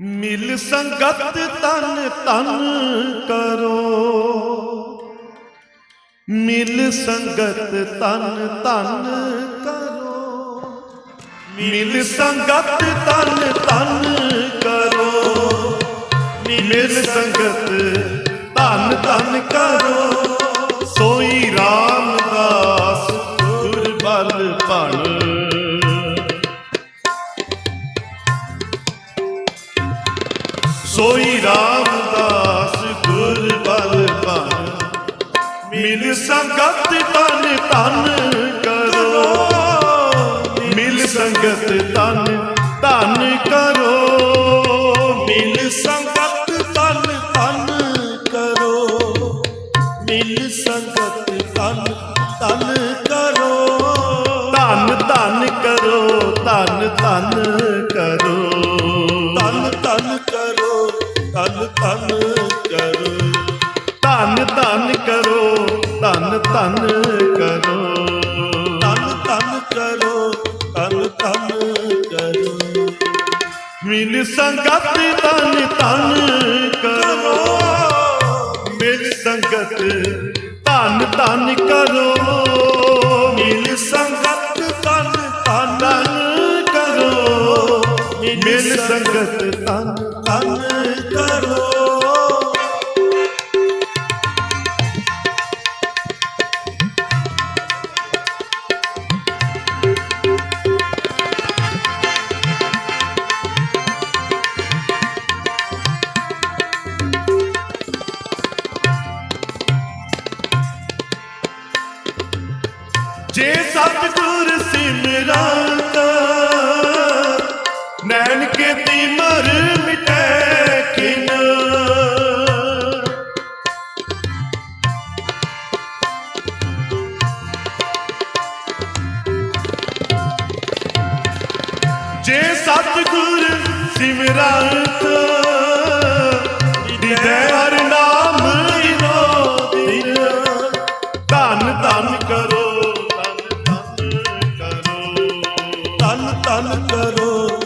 ਮਿਲ ਸੰਗਤ ਤਨ ਤਨ ਕਰੋ। ਮਿਲ ਸੰਗਤ ਤਨ ਤਨ ਕਰੋ। ਮਿਲ ਸੰਗਤ ਤਨ ਤਨ ਕਰੋ। ਮਿਲ ਸੰਗਤ ਤਨ ਤਨ ਕਰੋ। ਸੋਈ ਰਾ ਸੋਈ ਰਾਮਦਾਸ ਗੁਰ ਬਲ ਬਨ ਮਿਲ ਸੰਗਤ ਤਨ ਤਨ ਕਰੋ। ਮਿਲ ਸੰਗਤ ਤਨ ਤਨ ਕਰੋ। ਮਿਲ ਸੰਗਤ ਤਨ ਤਨ ਕਰੋ। ਮਿਲ ਸੰਗਤ ਤਨ ਤਨ ਕਰੋ। ਧਨ ਧਨ ਕਰੋ, ਧਨ ਧਨ ਕਰੋ। ਸੰਗਤ ਤਨ ਤਨ ਕਰੋ। ਮਿਲ ਸੰਗਤ ਤਨ ਤਨ ਕਰੋ। ਮਿਲ ਸੰਗਤ ਤਨ ਤਨ ਕਰੋ। ਮਿਲ ਸੰਗਤ ਤਨ ਤਨ ਨੈਣ ਕੇ ਤਿਮਰ ਮਿਟੈ ਕਿਨ। ਜੇ ਸਤਿਗੁਰ ਸਿਮਰਤ ਦਿਦੈ ਹਰ ਨਾਮ ਇਨੋ ਦਿਨ। ਧਨ ਧਨ ਕਰੋ, ਧਨ ਧਨ ਕਰੋ, ਧਨ ਧਨ ਕਰੋ।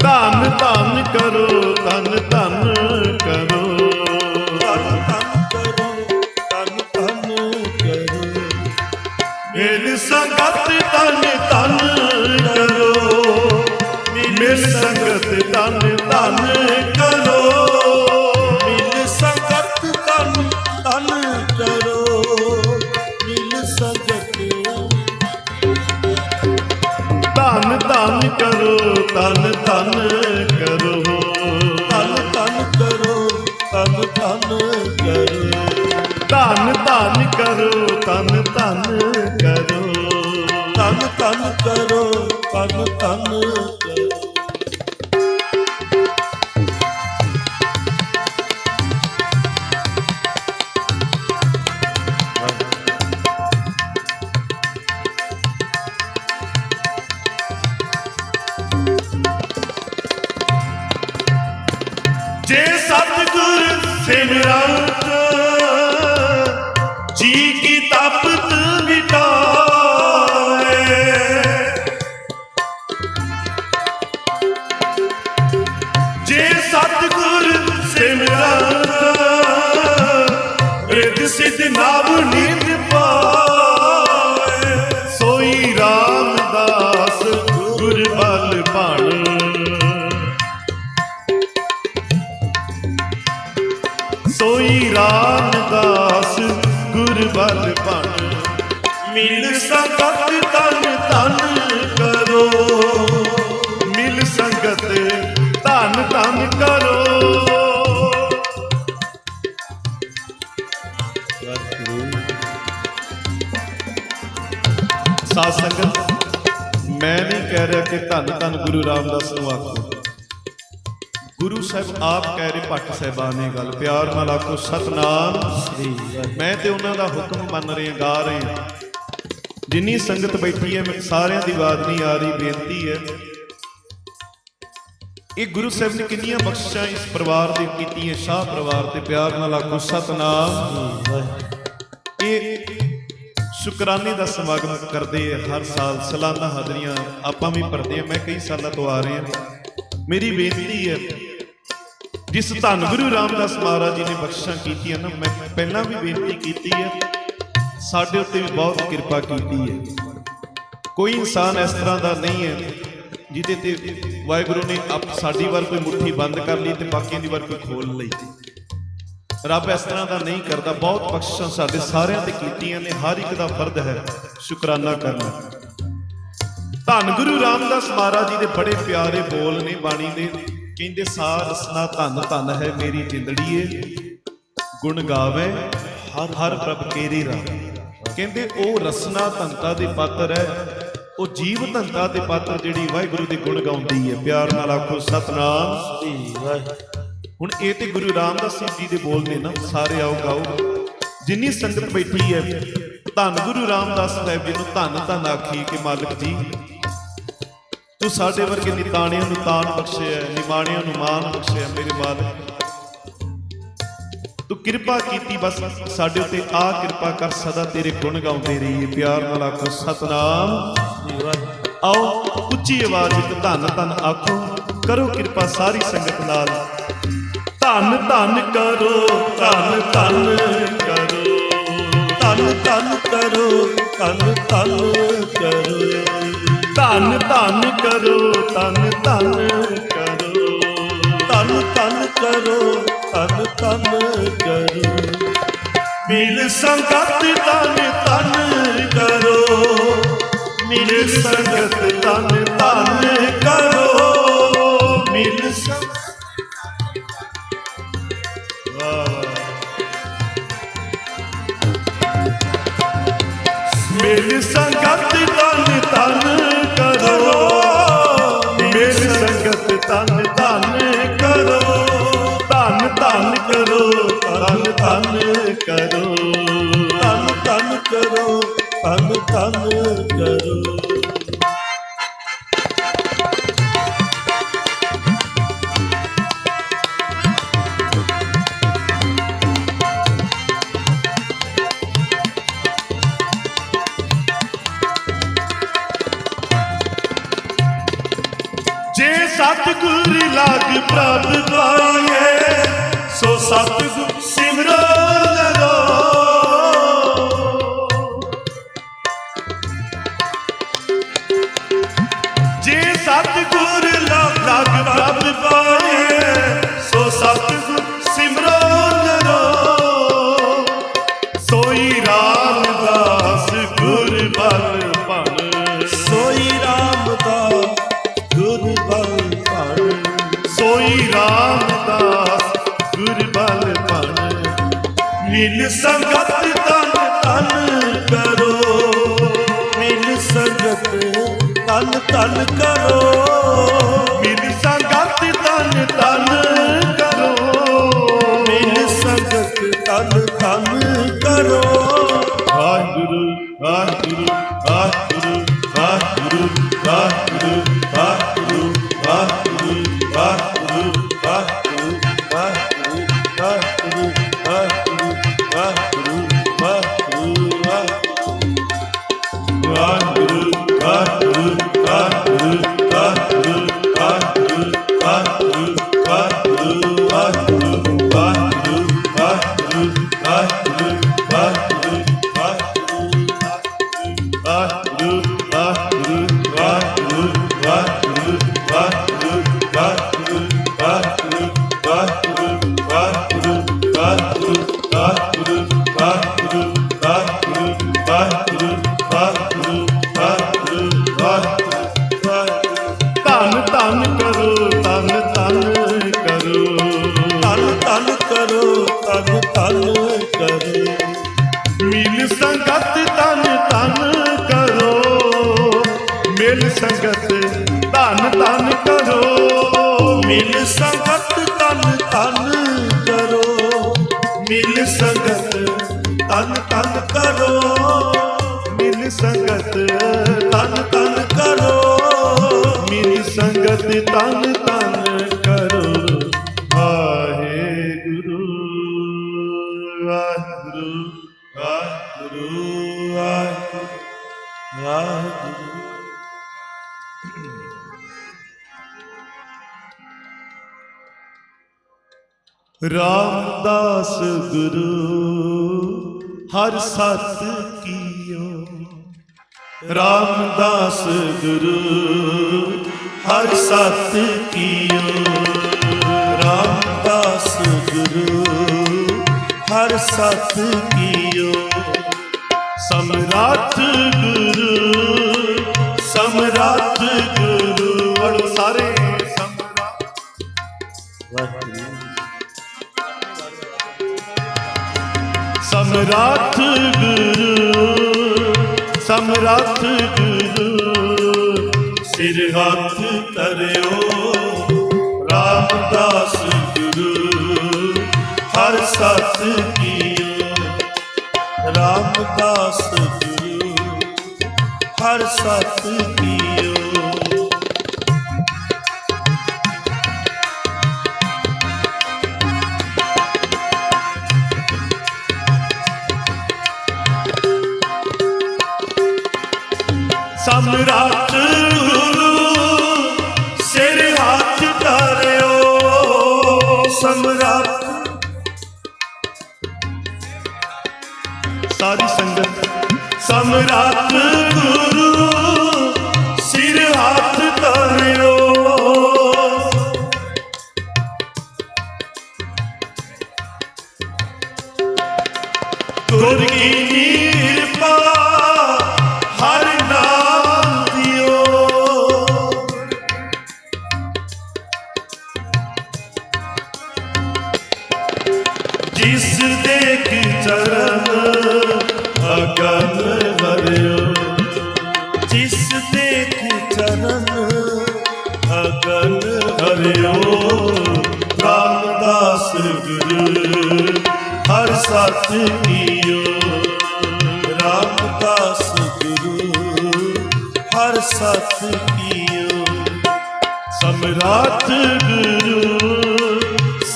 ਧਨ ਧਨ ਕਰੋ ਧਨ ਧਨ ਕਰੋ। ਧਨ ਕਰੋ, ਧਨ ਧਨ ਕਰੋ। ਧਨ ਧਨ ਕਰੋ, ਧਨ ਧਨ ਕਰੋ। ਧਨ ਧਨ ਕਰੋ, ਧਨ ਧਨ ਕਰੋ। ਧਨ ਧਨ ਕਰੋ, ਧਨ ਧਨ ਜੇ ਸਤਿਗੁਰ ਸਿਮਰਤ ਜੀ ਕੀ ਤਪਤ ਮਿਟਾਵੇ ਜੇ ਸਤਿਗੁਰ ਸਿਮਰਤ ਰਿਦ ਸਿਧ ਨਾਮ ਨਿਤ ਪਾਵੇ ਸੋਈ ਰਾਮਦਾਸ ਗੁਰ ਬਲ ਬਣ ਸੋਈ ਗੁਰ ਬਲ ਬਣ। ਮਿਲ ਸੰਗਤ ਤਨ ਤਨ ਕਰੋ। ਮਿਲ ਸੰਗਤ ਤਨ ਤਨ ਕਰੋ। ਸਾਧ ਸੰਗਤ, ਮੈਂ ਨਹੀਂ ਕਹਿ ਰਿਹਾ ਕਿ ਧੰਨ ਧੰਨ ਗੁਰੂ ਰਾਮਦਾਸ ਨੂੰ ਆਖੋ। ਗੁਰੂ ਸਾਹਿਬ ਆਪ ਕਹਿ ਰਹੇ ਭੱਟ ਸਾਹਿਬਾਨ ਨੇ ਗੱਲ, ਪਿਆਰ ਨਾਲ ਆਖੋ, ਸਤਨਾਮ। ਸ੍ਰੀ ਮੈਂ ਤੇ ਉਹਨਾਂ ਦਾ ਹੁਕਮ ਮੰਨ ਰਿਹਾ ਗਾ ਰਿਹਾ ਜਿੰਨੀ ਸੰਗਤ ਬੈਠੀ ਹੈ ਮੈਂ ਸਾਰਿਆਂ ਦੀ ਆਵਾਜ਼ ਨਹੀਂ ਆ ਰਹੀ, ਬੇਨਤੀ ਹੈ। ਇਹ ਗੁਰੂ ਸਾਹਿਬ ਨੇ ਕਿੰਨੀਆਂ ਬਖਸ਼ਿਸ਼ਾਂ ਇਸ ਪਰਿਵਾਰ ਦੇ ਕੀਤੀਆਂ, ਸ਼ਾਹ ਪਰਿਵਾਰ ਤੇ ਪਿਆਰ ਨਾਲ ਆਖੋ, ਸਤਨਾਮ। ਇਹ ਸ਼ੁਕਰਾਨੇ ਦਾ ਸਮਾਗਮ ਕਰਦੇ ਹਰ ਸਾਲ ਸਾਲਾਨਾ ਹਾਜ਼ਰੀਆਂ ਆਪਾਂ ਵੀ ਭਰਦੇ ਆ, ਮੈਂ ਕਈ ਸਾਲਾਂ ਤੋਂ ਆ ਰਿਹਾ। ਮੇਰੀ ਬੇਨਤੀ ਹੈ ਜਿਸ ਧੰਨ ਗੁਰੂ ਰਾਮਦਾਸ ਮਹਾਰਾਜ ਜੀ ਨੇ ਬਖਸ਼ਿਸ਼ਾਂ ਕੀਤੀਆਂ ਨਾ ਮੈਂ ਪਹਿਲਾਂ ਵੀ ਬੇਨਤੀ ਕੀਤੀ ਹੈ। ਸਾਡੇ ਉੱਤੇ ਵੀ ਬਹੁਤ ਕਿਰਪਾ ਕੀਤੀ ਹੈ। ਕੋਈ ਇਨਸਾਨ ਇਸ ਤਰ੍ਹਾਂ ਦਾ ਨਹੀਂ ਹੈ ਜਿਹਦੇ ਤੇ ਵਾਹਿਗੁਰੂ ਨੇ ਆਪ ਸਾਡੀ ਵਾਰ ਕੋਈ ਮੁੱਠੀ ਬੰਦ ਕਰ ਲਈ ਤੇ ਬਾਕੀਆਂ ਦੀ ਵਾਰ ਕੋਈ ਖੋਲ ਲਈ। ਰੱਬ ਇਸ ਤਰ੍ਹਾਂ ਦਾ ਨਹੀਂ ਕਰਦਾ। ਬਹੁਤ ਬਖਸ਼ਿਸ਼ਾਂ ਸਾਡੇ ਸਾਰਿਆਂ ਤੇ ਕੀਤੀਆਂ ਨੇ। ਹਰ ਇੱਕ ਦਾ ਫਰਜ਼ ਹੈ ਸ਼ੁਕਰਾਨਾ ਕਰਨਾ। ਧੰਨ ਗੁਰੂ ਰਾਮਦਾਸ ਮਹਾਰਾਜ ਜੀ ਦੇ ਬੜੇ ਪਿਆਰੇ ਬੋਲ ਨੇ ਬਾਣੀ ਦੇ। ਕਹਿੰਦੇ ਸਾਰ ਰਸਨਾ ਧੰਨ ਧੰਨ ਹੈ ਮੇਰੀ ਜਿੰਦੜੀਏ। ਗੁਣ ਗਾਵੇ, ਹਰ ਹਰ ਪ੍ਰਭ ਕੇਰੀ ਰਾ ਕਹਿੰਦੇ ਉਹ ਰਸਨਾ ਧੰਤਾ ਦੇ ਪਾਤਰ ਹੈ, ਉਹ ਜੀਵ ਧੰਤਾ ਦੇ ਪਾਤਰ ਜਿਹੜੀ ਵਾਹਿਗੁਰੂ ਦੇ ਗੁਣ ਗਾਉਂਦੀ ਹੈ। ਪਿਆਰ ਨਾਲ ਆਖੋ, ਸਤਨਾਮ। ਸ੍ਰੀ ਵਾਹਿਗੁਰੂ ਹੁਣ ਇਹ ਤੇ ਗੁਰੂ ਰਾਮਦਾਸ ਸਿੰਘ ਜੀ ਦੇ ਬੋਲ ਨੇ ਨਾ, ਸਾਰੇ ਆਓ ਗਾਓ। ਜਿੰਨੀ ਸੰਗਤ ਬੈਠੀ ਹੈ, ਧੰਨ ਗੁਰੂ ਰਾਮਦਾਸ ਸਾਹਿਬ ਜੀ ਨੂੰ ਧੰਨ ਧੰਨ ਆਖੀ ਕਿ ਮਾਲਕ ਜੀ। ਤੂੰ ਸਾਡੇ ਵਰਗੇ ਨਿਤਾਣਿਆਂ ਨੂੰ ਤਾਣ ਬਖਸ਼ਿਆ ਨਿਮਾਣਿਆਂ ਨੂੰ ਮਾਨ ਬਖਸ਼ਿਆ ਮੇਰੇ ਮਾਲਕ। ਤੂੰ ਕਿਰਪਾ ਕੀਤੀ, ਬਸ ਸਾਡੇ ਉੱਤੇ ਆ ਕਿਰਪਾ ਕਰ, ਸਦਾ ਤੇਰੇ ਗੁਣ ਗਾਉਂਦੇ ਰਹੀਏ। ਪਿਆਰ ਨਾਲ ਆਖੋ, ਸਤਨਾਮ। ਆਓ, ਉੱਚੀ ਆਵਾਜ਼ ਵਿੱਚ ਧੰਨ ਧੰਨ ਆਖੋ, ਕਰੋ ਕਿਰਪਾ ਸਾਰੀ ਸੰਗਤ ਨਾਲ। ਧੰਨ ਧੰਨ ਕਰੋ, ਧੰਨ ਧੰਨ ਕਰੋ। ਧੰਨ ਧੰਨ ਕਰੋ, ਧੰਨ ਧੰਨ ਕਰੋ। ਧੰਨ ਧੰਨ ਕਰੋ, ਧੰਨ ਧੰਨ ਕਰੋ। ਤਨ ਤਨ ਕਰੋ ਤਨ ਤਨ ਕਰੋ। ਮਿਲ ਸੰਗਤ ਧੰਨ, ਧਨ ਕਰੋ। ਮਿਲ ਸੰਗਤ ਧਨ, ਧੰਨ ਕਰੋ। ਮਿਲ ਸੰਗਤ ਮਿਲ ਸੰਗਤ ਧੰਨ ਧੰਨ ਕਰੋ। ਮਿਲ ਸੰਗਤ ਧੰਨ ਧੰਨ ਕਰੋ। ਧੰਨ ਧੰਨ ਕਰੋ, ਧੰਨ ਧੰਨ ਕਰੋ। ਤਨ ਤਨ ਕਰੋ ਤਨ ਤਨ ਕਰੋ। ਸਤਿਗੁਰ ਲਾਗ ਪ੍ਰਭ ਪਾਏ ਸੋ ਸਤਿਗੁਰ ਸਿਮਰੋ ਤਨ ਤਨ ਕਰੋ। ਵਾਹਿਗੁਰੂ ਵਾਹਿਗੁਰੂ ਵਾਹਿਗੁਰੂ। uh. ਜਗਤ ਤਨ ਤਨ ਕਰੋ। ਵਾਹਿਗੁਰੂ ਵਾਹਿਗੁਰੂ ਵਾਹਿਗੁਰੂ। ਰਾਮਦਾਸ ਗੁਰੂ ਹਰ ਸਤ ਕੀਓ। ਰਾਮਦਾਸ ਗੁਰੂ ਹਰ ਸਤ ਕੀਓ ਰਾਮਦਾਸ ਗੁਰੂ ਹਰ ਸਤ ਕੀਓ ਸਮਰਾਟ ਗੁਰੂ ਸਮਰਾਟ ਗੁਰੂ ਪੜੋ ਸਾਰੇ ਸਮਰਾਟ ਵਾਹਿਗੁਰੂ ਸਮਰਾਟ ਗੁਰੂ ਸਮਰਾਟ ਗੁਰੂ, ਸਿਰ ਹੱਥ ਹਰ ਸਤ ਕੀਓ ਰਾਮਦਾਸ ਗੁਰੂ ਹਰ ਸਤ ਕੀਓ। ਸਮਰਾਟ ਸਾਰੀ ਸੰਗਤ ਸਮਰਾਟ ਗੁਰੂ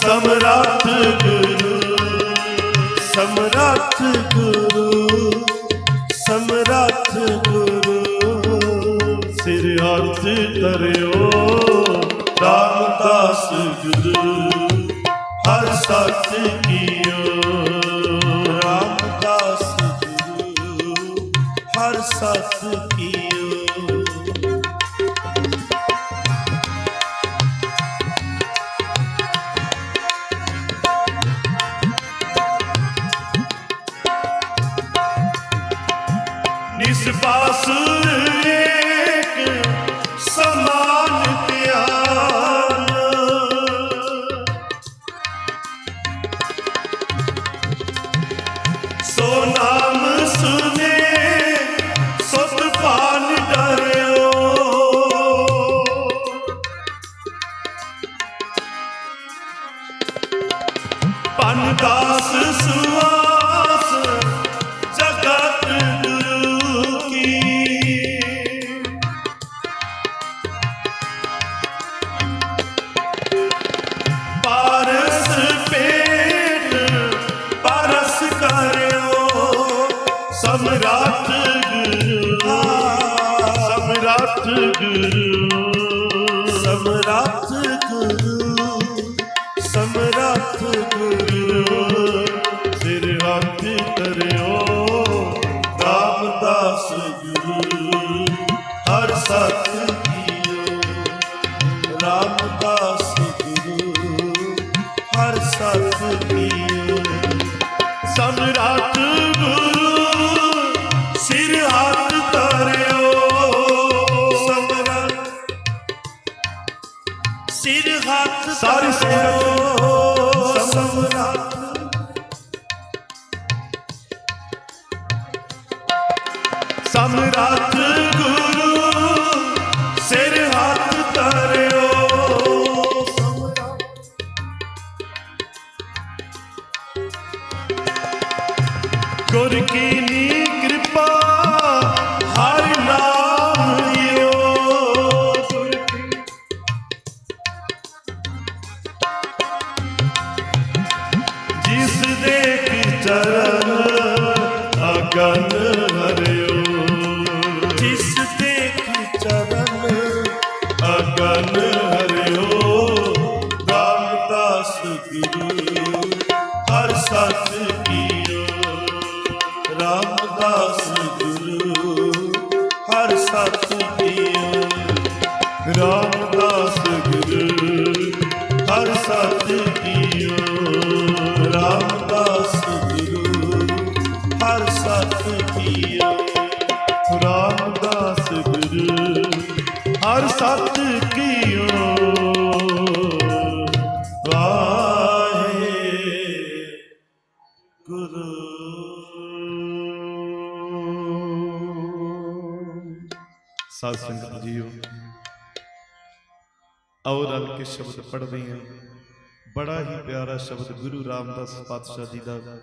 ਸਮਰਾਟ ਗੁਰੂ ਸਮਰਾਟ ਗੁਰੂ ਸਮਰੱਥ ਗੁਰੂ ਸਮਰੱਥ ਗੁਰੂ। ਸਿਰ ਹੱਥ ਧਰਿਓ, ਰਾਮਦਾਸ ਗੁਰੂ, ਹਰ ਸਤ ਨਿਸਬਾਸ ਏਕ ਰਾਮਦਾਸ ਗੁਰੂ ਹਰ ਸਤ ਕੀਓ ਰਾਮਦਾਸ ਸਮਰਾਟ ਗੁਰੂ, ਸਿਰ ਹੱਥ ਧਰਿਓ। ਗੁਰ ਕੀ ਨੀ ਕਿਰਪਾ, ਹਰ ਨਾਮ ਲਿਓ। ਗੁਰ ਕੀ ਜਿਸ ਦੇਖ ਚਰਨ ਅਗਨ ਹਰਿਓ। ਚਰਨ ਅਗਨ ਸ਼ਬਦ ਪੜ੍ਹਦੇ ਹਾਂ। ਬੜਾ ਹੀ ਪਿਆਰਾ ਸ਼ਬਦ ਗੁਰੂ ਰਾਮਦਾਸ ਪਾਤਸ਼ਾਹ ਜੀ ਦਾ।